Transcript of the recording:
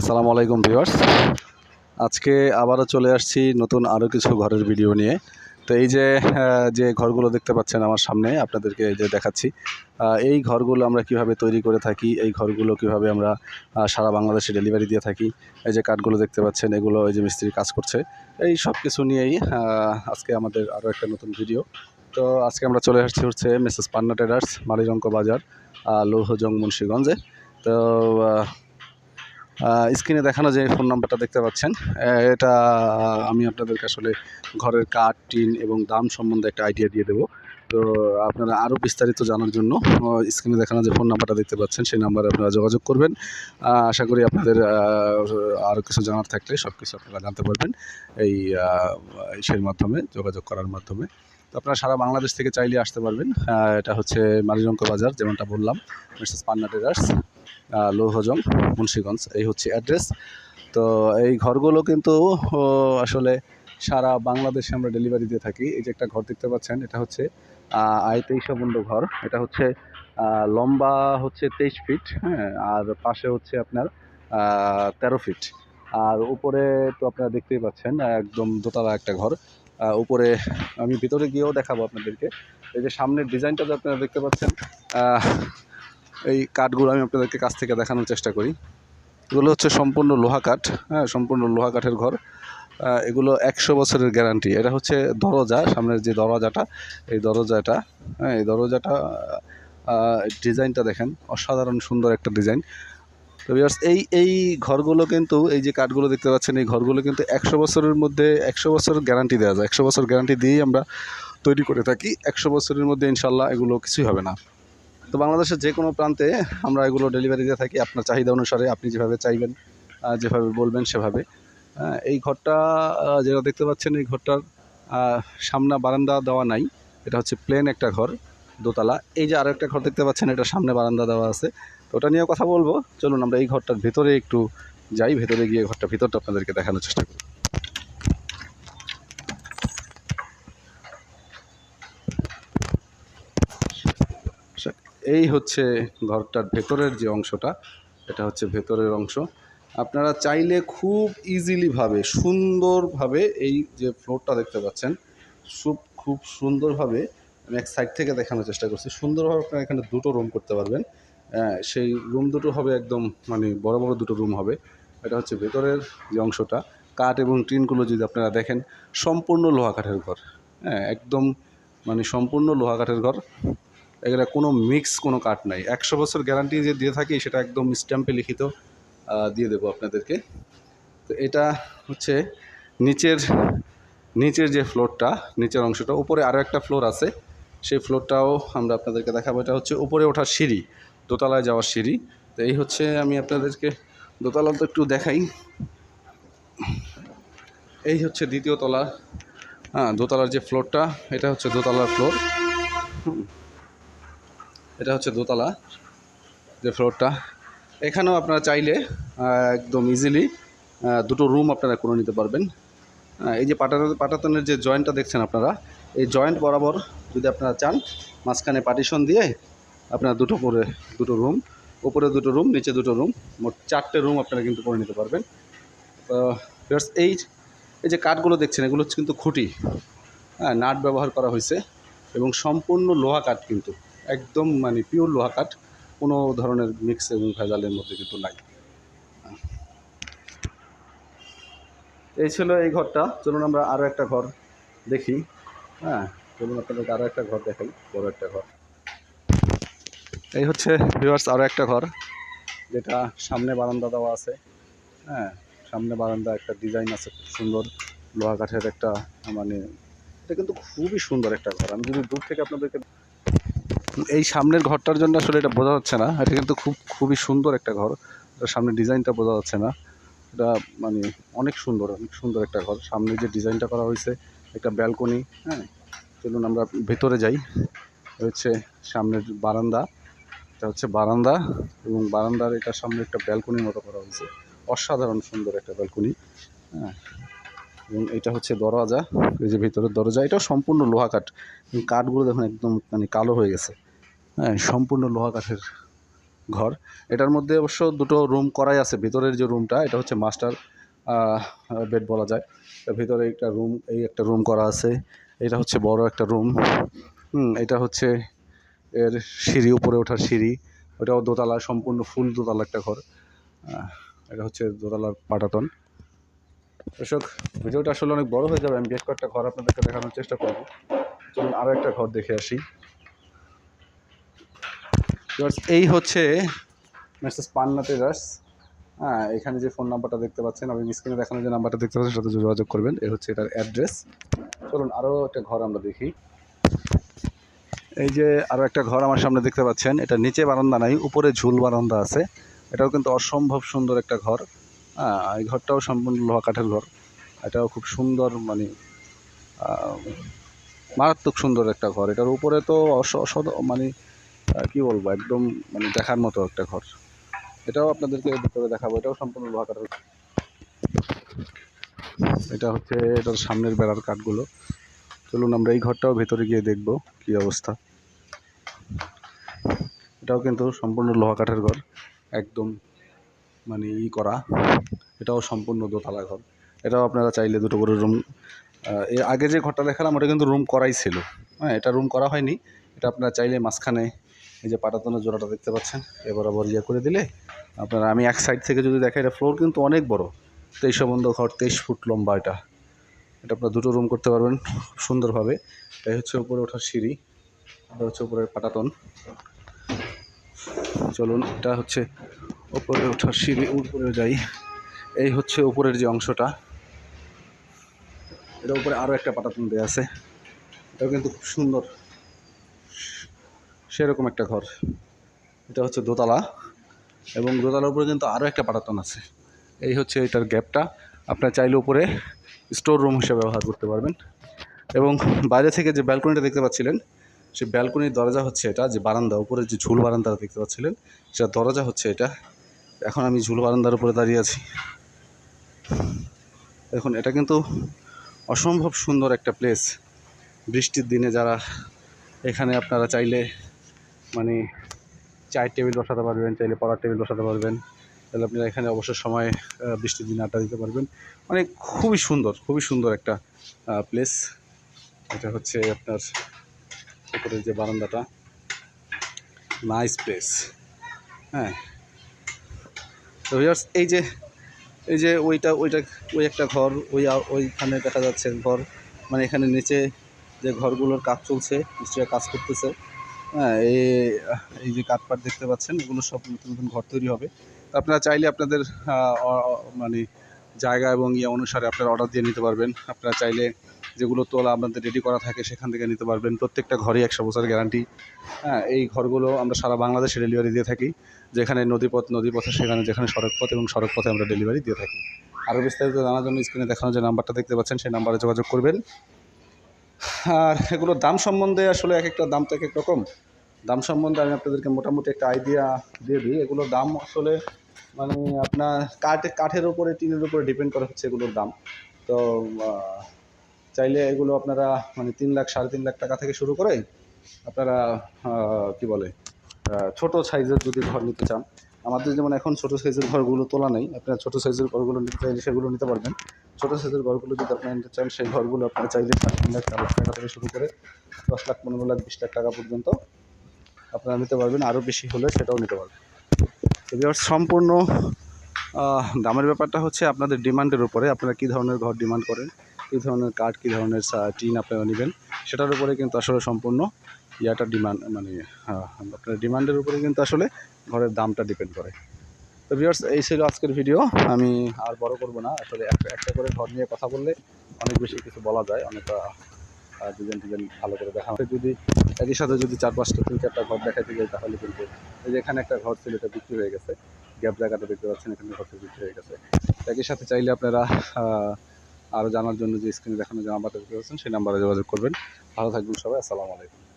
আসসালামু আলাইকুম ভিউয়ার্স। আজকে আবারও চলে আসছি নতুন আরও কিছু ঘরের ভিডিও নিয়ে। তো এই যে যে ঘরগুলো দেখতে পাচ্ছেন আমার সামনে, আপনাদেরকে এই যে দেখাচ্ছি। এই ঘরগুলো আমরা কীভাবে তৈরি করে থাকি, এই ঘরগুলো কীভাবে আমরা সারা বাংলাদেশে ডেলিভারি দিয়ে থাকি, এই যে কাঠগুলো দেখতে পাচ্ছেন, এগুলো এই যে মিস্ত্রি কাজ করছে। এই সব কিছু নিয়েই আজকে আমাদের আরও একটা নতুন ভিডিও। তো আজকে আমরা চলে আসছি হচ্ছে মিসেস পান্না ট্রেডার্স মালিরঙ্ক বাজার লৌহজং মুন্সীগঞ্জে। তো স্ক্রিনে দেখানো যে ফোন নাম্বারটা দেখতে পাচ্ছেন এটা আমি আপনাদেরকে আসলে ঘরের কাঠ, টিন এবং দাম সম্বন্ধে একটা আইডিয়া দিয়ে দেবো। তো আপনারা আরও বিস্তারিত জানার জন্য স্ক্রিনে দেখানো যে ফোন নাম্বারটা দেখতে পাচ্ছেন, সেই নাম্বারে আপনারা যোগাযোগ করবেন। আশা করি আপনাদের আরও কিছু জানার থাকলে সব কিছু আপনারা জানতে পারবেন এই ইসের মাধ্যমে যোগাযোগ করার মাধ্যমে। তো আপনারা সারা বাংলাদেশ থেকে চাইলে আসতে পারবেন। এটা হচ্ছে মালিরঙ্ক বাজার যেমনটা বললাম মিসেস পান্না ট্রেডার্স আহ, লৌহজং মুন্সীগঞ্জ এই হচ্ছে অ্যাড্রেস। তো এই ঘরগুলো কিন্তু আসলে সারা বাংলাদেশে আমরা ডেলিভারি দিয়ে থাকি। এই যে একটা ঘর দেখতে পাচ্ছেন এটা হচ্ছে আয় তেইশ বন্ধ ঘর। এটা হচ্ছে লম্বা হচ্ছে তেইশ ফিট হ্যাঁ আর পাশে হচ্ছে আপনার তেরো ফিট। আর উপরে তো আপনারা দেখতেই পাচ্ছেন একদম দোতলা একটা ঘর। উপরে আমি ভিতরে গিয়েও দেখাবো আপনাদেরকে। এই যে সামনের ডিজাইনটা যে আপনারা দেখতে পাচ্ছেন এই কাঠগুলো আমি আপনাদেরকে কাছ থেকে দেখানোর চেষ্টা করি। এগুলো হচ্ছে সম্পূর্ণ লোহা কাঠ হ্যাঁ সম্পূর্ণ লোহা কাঠের ঘর। এগুলো একশো বছরের গ্যারান্টি। এটা হচ্ছে দরজা, সামনের যে দরজাটা, এই দরজাটা হ্যাঁ এই দরজাটা ডিজাইনটা দেখেন। অসাধারণ সুন্দর একটা ডিজাইন। তো ভিউয়ার্স এই এই ঘরগুলো কিন্তু, এই যে কাঠগুলো দেখতে পাচ্ছেন, এই ঘরগুলো কিন্তু একশো বছরের মধ্যে, একশো বছরের গ্যারান্টি দেওয়া যায়। একশো বছর গ্যারান্টি দিয়েই আমরা তৈরি করে থাকি। একশো বছরের মধ্যে ইনশাল্লাহ এগুলো কিছুই হবে না। তো বাংলাদেশের যে কোনো প্রান্তে আমরা এগুলো ডেলিভারি দিয়ে থাকি। আপনার চাহিদা অনুসারে আপনি যেভাবে চাইবেন যেভাবে বলবেন সেভাবে। এই ঘরটা যেটা দেখতে পাচ্ছেন, এই ঘরটার সামনে বারান্দা দেওয়া নাই। এটা হচ্ছে প্লেন একটা ঘর, দোতলা। এই যে আরও একটা ঘর দেখতে পাচ্ছেন, এটা সামনে বারান্দা দেওয়া আছে। তো ওটা নিয়েও কথা বলব। চলুন আমরা এই ঘরটার ভেতরে একটু যাই ভেতরে গিয়ে ঘরটা ভিতরটা আপনাদেরকে দেখানোর চেষ্টা করি। আচ্ছা, এই হচ্ছে ঘরটার ভেতরের যে অংশটা এটা হচ্ছে ভেতরের অংশ। আপনারা চাইলে খুব ইজিলিভাবে সুন্দরভাবে এই যে ফ্লোরটা দেখতে পাচ্ছেন খুব খুব সুন্দরভাবে আমি এক সাইড থেকে দেখানোর চেষ্টা করছি সুন্দরভাবে আপনারা এখানে দুটো রুম করতে পারবেন। সেই রুম দুটো হবে একদম মানে বড় বড় দুটো রুম হবে। এটা হচ্ছে ভেতরের যে অংশটা, কাঠ এবং টিনগুলো যদি আপনারা দেখেন, সম্পূর্ণ লোহা কাঠের ঘর। হ্যাঁ একদম মানে সম্পূর্ণ লোহা কাঠের ঘর। এখানে কোনো মিক্স কোনো কাঠ নাই। একশো বছর গ্যারান্টি যে দিয়ে থাকি, সেটা একদম স্ট্যাম্পে লিখিত দিয়ে দেবো আপনাদেরকে। তো এটা হচ্ছে নিচের নিচের যে ফ্লোরটা নিচের অংশটা, উপরে আরও একটা ফ্লোর আছে। সেই ফ্লোরটাও আমরা আপনাদেরকে দেখাবো। এটা হচ্ছে উপরে ওঠার সিঁড়ি। দোতলায় যাওয়ার সিঁড়ি। তো এই হচ্ছে আমি আপনাদেরকে দোতলা তো একটু দেখাই। এই হচ্ছে দ্বিতীয় তলা। হ্যাঁ দোতলার যে ফ্লোরটা, এটা হচ্ছে দোতলার ফ্লোর। এটা হচ্ছে দোতলা যে ফ্লোরটা। এখানেও আপনারা চাইলে একদম ইজিলি দুটো রুম আপনারা করে নিতে পারবেন। এই যে পাটাতন পাটাতনের যে জয়েন্টটা দেখছেন আপনারা, এই জয়েন্ট বরাবর যদি আপনারা চান, মাঝখানে পার্টিশন দিয়ে আপনারা দুটো করে দুটো রুম উপরে দুটো রুম নিচে দুটো রুম মোট চারটে রুম আপনারা কিন্তু করে নিতে পারবেন। এই এই যে কাঠগুলো দেখছেন, এগুলো হচ্ছে কিন্তু খুঁটি। হ্যাঁ নাট ব্যবহার করা হয়েছে এবং সম্পূর্ণ লোহা কাঠ কিন্তু, একদম মানে পিওর লোহা কাঠ, কোনো ধরনের মিক্স এবং ভেজালের মধ্যে কিন্তু নাই। এই ছিল এই ঘরটা। চলুন আমরা আরও একটা ঘর দেখি। হ্যাঁ চলুন আপনাদেরকে আরও একটা ঘর দেখাই, বড় একটা ঘর। এই হচ্ছে ভিউয়ার্স আরও একটা ঘর, যেটা সামনে বারান্দা দেওয়া আছে। হ্যাঁ সামনে বারান্দা একটা ডিজাইন আছে, খুব সুন্দর। লোহা কাঠের একটা মানে এটা কিন্তু খুবই সুন্দর একটা ঘর। আমি যদি দূর থেকে আপনাদেরকে এই সামনের ঘরটার জন্য আসলে এটা বোঝা যাচ্ছে না। এটা কিন্তু খুব, খুবই সুন্দর একটা ঘর। সামনের ডিজাইনটা বোঝা যাচ্ছে না। এটা মানে অনেক সুন্দর অনেক সুন্দর একটা ঘর। সামনে যে ডিজাইনটা করা হয়েছে, একটা ব্যালকনি হ্যাঁ চলুন আমরা ভেতরে যাই। হচ্ছে সামনের বারান্দা। এটা হচ্ছে বারান্দা এবং বারান্দার এটার সামনে একটা ব্যালকনির মতো করা হয়েছে। অসাধারণ সুন্দর একটা ব্যালকনি। হ্যাঁ। এবং এটা হচ্ছে দরজা এই যে ভিতরের দরজা এটাও সম্পূর্ণ লোহা কাঠ কাঠগুলো দেখুন একদম মানে কালো হয়ে গেছে। হ্যাঁ সম্পূর্ণ লোহা কাঠের ঘর। এটার মধ্যে অবশ্য দুটো রুম করাই আছে। ভিতরের যে রুমটা, এটা হচ্ছে মাস্টার বেড বলা যায়। ভিতরে একটা রুম, এই একটা রুম করা আছে। এটা হচ্ছে বড় একটা রুম। এটা হচ্ছে এর সিঁড়ি, উপরে ওঠার সিঁড়ি। ওটাও দোতলা, সম্পূর্ণ ফুল দোতলা একটা ঘর। এটা হচ্ছে দোতলার পাটাতন। দর্শক, ভিডিওটা আসলে অনেক বড় হয়ে যাবে। আমি বেশ কয়েকটা ঘর আপনাদেরকে দেখানোর চেষ্টা করব। চলুন আরও একটা ঘর দেখে আসি। এই হচ্ছে মেসেজ পান্না টেরাস হ্যাঁ এখানে যে ফোন নাম্বারটা দেখতে পাচ্ছেন, আপনি স্ক্রিনে দেখানো যে নাম্বারটা দেখতে পাচ্ছেন সাথে যোগাযোগ করবেন। এ হচ্ছে এটার অ্যাড্রেস চলুন আরও একটা ঘর আমরা দেখি। এই যে আরও একটা ঘর আমার সামনে দেখতে পাচ্ছেন, এটা নিচে বারান্দা নাই, উপরে ঝুল বারান্দা আছে। এটাও কিন্তু অসম্ভব সুন্দর একটা ঘর। হ্যাঁ এই ঘরটাও সম্পূর্ণ লোহা কাঠের ঘর। এটাও খুব সুন্দর মানে মারাত্মক সুন্দর একটা ঘর। এটার উপরে তো অস- মানে কি বলব, একদম মানে দেখার মতো একটা ঘর। এটাও আপনাদেরকে ভিতরে দেখাবো, এটাও সম্পূর্ণ লোহা কাঠের এটা হচ্ছে, এটার সামনের বেড়ার কাঠগুলো। চলুন আমরা এই ঘরটাও ভেতরে গিয়ে দেখব, কি অবস্থা। এটাও কিন্তু সম্পূর্ণ লোহা কাঠের ঘর, একদম মানে ই করা। এটাও সম্পূর্ণ দোতলা ঘর। এটাও আপনারা চাইলে দুটো করে রুম এর আগে যে ঘরটা দেখালাম, ওটা কিন্তু রুম করাই ছিল। হ্যাঁ এটা রুম করা হয়নি। এটা আপনারা চাইলে মাঝখানে এই যে পাটাতনের জোড়াটা দেখতে পাচ্ছেন এ বরাবর ইয়ে করে দিলে আপনারা, আমি এক সাইড থেকে যদি দেখাই, এটা ফ্লোর কিন্তু অনেক বড়। তেইশ বন্ধ ঘর, তেইশ ফুট লম্বা এটা। এটা আপনারা দুটো রুম করতে পারবেন সুন্দরভাবে। এই হচ্ছে উপরে ওঠার সিঁড়ি, এটা হচ্ছে উপরের পাটাতন। চলুন, এটা হচ্ছে উপরে ওঠার সিঁড়ি উপরে যাই। এই হচ্ছে উপরের যে অংশটা। এটা উপরে আরও একটা পাটাতন দেওয়া আছে। এটাও কিন্তু খুব সুন্দর। সেরকম একটা ঘর। এটা হচ্ছে দোতলা। এবং দোতলার উপরে কিন্তু আরও একটা পাটাতন আছে। এই হচ্ছে এটার গ্যাপটা। আপনার চাইলে উপরে স্টোর রুম হিসেবে ব্যবহার করতে পারবেন। এবং বাইরে থেকে যে ব্যালকনিটা দেখতে পাচ্ছিলেন সেই ব্যালকনির দরজা হচ্ছে এটা, যে বারান্দা, উপরে যে ঝুল বারান্দা দেখতে পাচ্ছিলেন, সেটা দরজা হচ্ছে এটা। এখন আমি ঝুল বারান্দার উপরে দাঁড়িয়ে আছি। দেখুন, এটা কিন্তু অসম্ভব সুন্দর একটা প্লেস বৃষ্টির দিনে যারা এখানে আপনারা চাইলে মানে চায়ের টেবিল বসাতে পারবেন, চাইলে পড়ার টেবিল বসাতে পারবেন। তাহলে আপনারা এখানে অবসর সময় বৃষ্টির দিনে আড্ডা দিতে পারবেন। মানে খুবই সুন্দর খুবই সুন্দর একটা প্লেস এটা হচ্ছে আপনার উপরের যে বারান্দাটা নাইস প্লেস হ্যাঁ। তো ভিউয়ার্স এই যে এই যে ওইটা ওইটা, ওই একটা ঘর, ওই ওইখানে দেখা যাচ্ছে ঘর মানে এখানে নিচে যে ঘরগুলোর কাজ চলছে, মিস্ত্রিরা কাজ করতেছে। হ্যাঁ এই এই যে কাঠপাট দেখতে পাচ্ছেন, এগুলো সব নতুন নতুন ঘর তৈরি হবে। আপনারা চাইলে আপনাদের মানে জায়গা এবং ইয়ে অনুসারে আপনারা অর্ডার দিয়ে নিতে পারবেন। আপনারা চাইলে যেগুলো তোলা আপনাদের রেডি করা থাকে সেখান থেকে নিতে পারবেন। প্রত্যেকটা ঘরই একশো বছর গ্যারান্টি হ্যাঁ এই ঘরগুলো আমরা সারা বাংলাদেশে ডেলিভারি দিয়ে থাকি। যেখানে নদীপথ নদীপথে সেখানে, যেখানে সড়কপথ এবং সড়কপথে আমরা ডেলিভারি দিয়ে থাকি। আরও বিস্তারিত জানার জন্য স্ক্রিনে দেখানো যে নাম্বারটা দেখতে পাচ্ছেন, সেই নাম্বারে যোগাযোগ করবেন। আর এগুলোর দাম সম্বন্ধে আসলে এক একটা দাম তো এক এক রকম। দাম সম্বন্ধে আমি আপনাদেরকে মোটামুটি একটা আইডিয়া দিয়ে দিই। এগুলোর দাম আসলে মানে আপনার কাঠ, কাঠের উপরে, টিনের উপরে ডিপেন্ড করা হচ্ছে এগুলোর দাম। তো চাইলে এগুলো আপনারা মানে তিন লাখ, সাড়ে তিন লাখ টাকা থেকে শুরু করে আপনারা কি বলে ছোট সাইজের যদি ঘর নিতে চান। আমাদের যেমন এখন ছোট সাইজের ঘরগুলো তোলা নেই, আপনারা ছোট সাইজের ঘরগুলো নিতে চাইলে সেগুলো নিতে পারবেন। ছোট সাইজের ঘরগুলো যদি আপনারা নিতে চান, সেই ঘরগুলো আপনারা চাইলে সাড়ে তিন লাখ চার লাখ টাকা থেকে শুরু করে দশ লাখ, পনেরো লাখ, বিশ লাখ টাকা পর্যন্ত আপনারা নিতে পারবেন আরও বেশি হলে সেটাও নিতে পারবেন। viewers, সম্পূর্ণ দামের ব্যাপারটা হচ্ছে আপনাদের ডিমান্ডের উপরে। আপনারা কী ধরনের ঘর ডিমান্ড করেন কী ধরনের কাঠ কী ধরনের টিন আপনারা নেবেন সেটার উপরে কিন্তু আসলে সম্পূর্ণ ইয়াটা ডিমান্ড মানে আপনার ডিমান্ডের উপরে কিন্তু আসলে ঘরের দামটা ডিপেন্ড করে। তো ভিউয়ার্স এই ছিল আজকের ভিডিও আমি আর বড় করব না। আসলে একটা একটা করে ঘর নিয়ে কথা বললে অনেক বেশি কিছু বলা যায় অনেক ডিজাইন ডিজাইন ভালো করে দেখা যদি একই সাথে যদি চার পাঁচটা, তিন চারটা ঘর দেখাতে যাই, তাহলে কিন্তু এই যে এখানে একটা ঘর ছিল, এটা বিক্রি হয়ে গেছে। গ্যাপ জায়গাটা দেখতে পাচ্ছেন, এখানে ঘরটা বিক্রি হয়ে গেছে। একই সাথে চাইলে আপনারা আরও জানার জন্য যে স্ক্রিনে দেখানো যে নাম্বারটা দেখতে পাচ্ছেন, সেই নাম্বারে যোগাযোগ করবেন। ভালো থাকবেন সবাই, আসসালামু আলাইকুম।